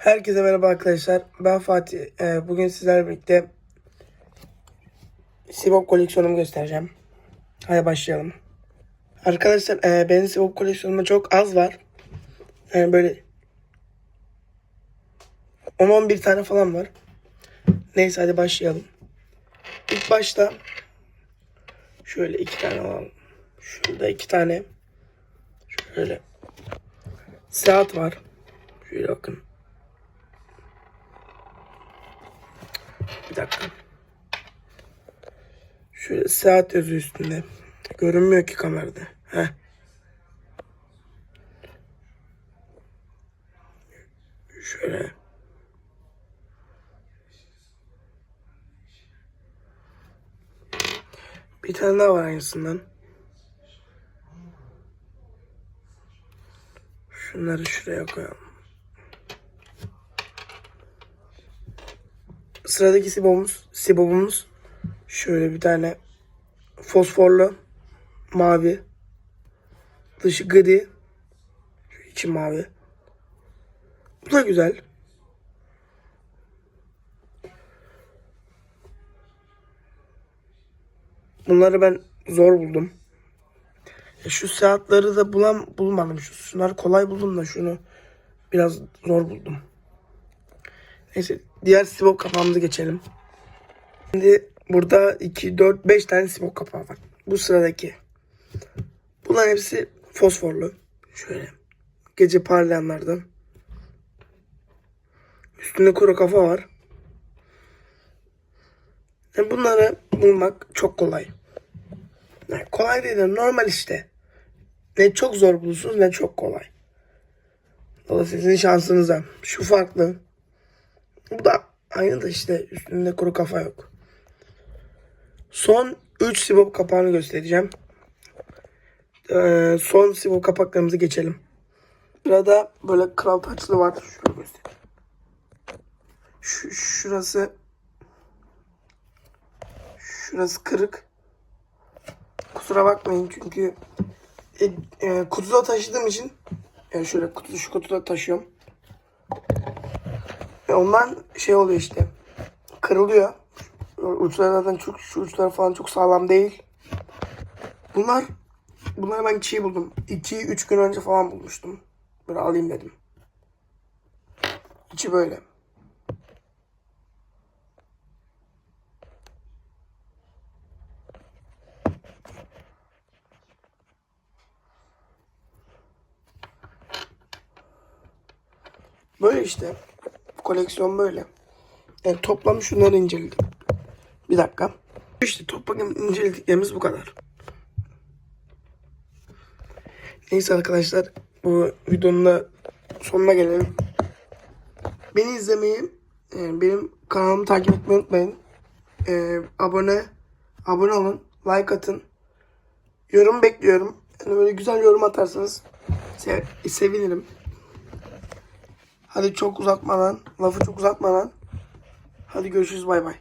Herkese merhaba arkadaşlar. Ben Fatih. Ee, bugün sizlerle birlikte Sibop koleksiyonumu göstereceğim. Hadi başlayalım. Arkadaşlar e, benim Sibop koleksiyonumda çok az var. Yani böyle 10-11 tane falan var. Neyse hadi başlayalım. İlk başta şöyle iki tane alalım. Şurada iki tane şöyle saat var. Şöyle bakın. Bir dakika. Şöyle saat yazıyor üstünde. Görünmüyor ki kamerada. Heh. Şöyle. Bir tane daha var aynısından. Şunları şuraya koyalım. Sıradaki sibobumuz, sibobumuz şöyle bir tane fosforlu mavi dışı gri içi mavi. Bu da güzel. Bunları ben zor buldum. E şu saatleri de bulam bulmadım. Şu şunları kolay buldum da şunu biraz zor buldum. Neyse diğer sibop kapağımıza geçelim. Şimdi burada 2, 4, 5 tane sibop kapağı var. Bu sıradaki. Bunların hepsi fosforlu. Şöyle. Gece parlayanlardan. Üstünde kuru kafa var. Yani bunları bulmak çok kolay. Yani kolay değil de normal işte. Ne çok zor bulursunuz ne çok kolay. Dolayısıyla sizin şansınıza. Şu farklı. Bu da aynı da işte üstünde kuru kafa yok. Son 3 sibop kapağını göstereceğim. Ee, son sibop kapaklarımızı geçelim. Sırada böyle kral taçlı var. Göstereyim. Şu, şurası şurası kırık. Kusura bakmayın çünkü e, e, kutuda taşıdığım için yani şöyle kutu şu kutuda taşıyorum. Ve ondan şey oluyor işte. Kırılıyor. Uçları zaten çok şu uçlar falan çok sağlam değil. Bunlar bunları ben çiğ buldum. 2-3 gün önce falan bulmuştum. Böyle alayım dedim. İçi böyle. Böyle işte. Koleksiyon böyle. Yani toplam şunları inceledim. Bir dakika. İşte toplam incelediklerimiz bu kadar. Neyse arkadaşlar bu videonun da sonuna gelelim. Beni izlemeyi, e, benim kanalımı takip etmeyi unutmayın. E, abone abone olun, like atın. Yorum bekliyorum. Yani böyle güzel yorum atarsanız sev, sevinirim. Hadi çok uzatmadan, lafı çok uzatmadan. Hadi görüşürüz bay bay.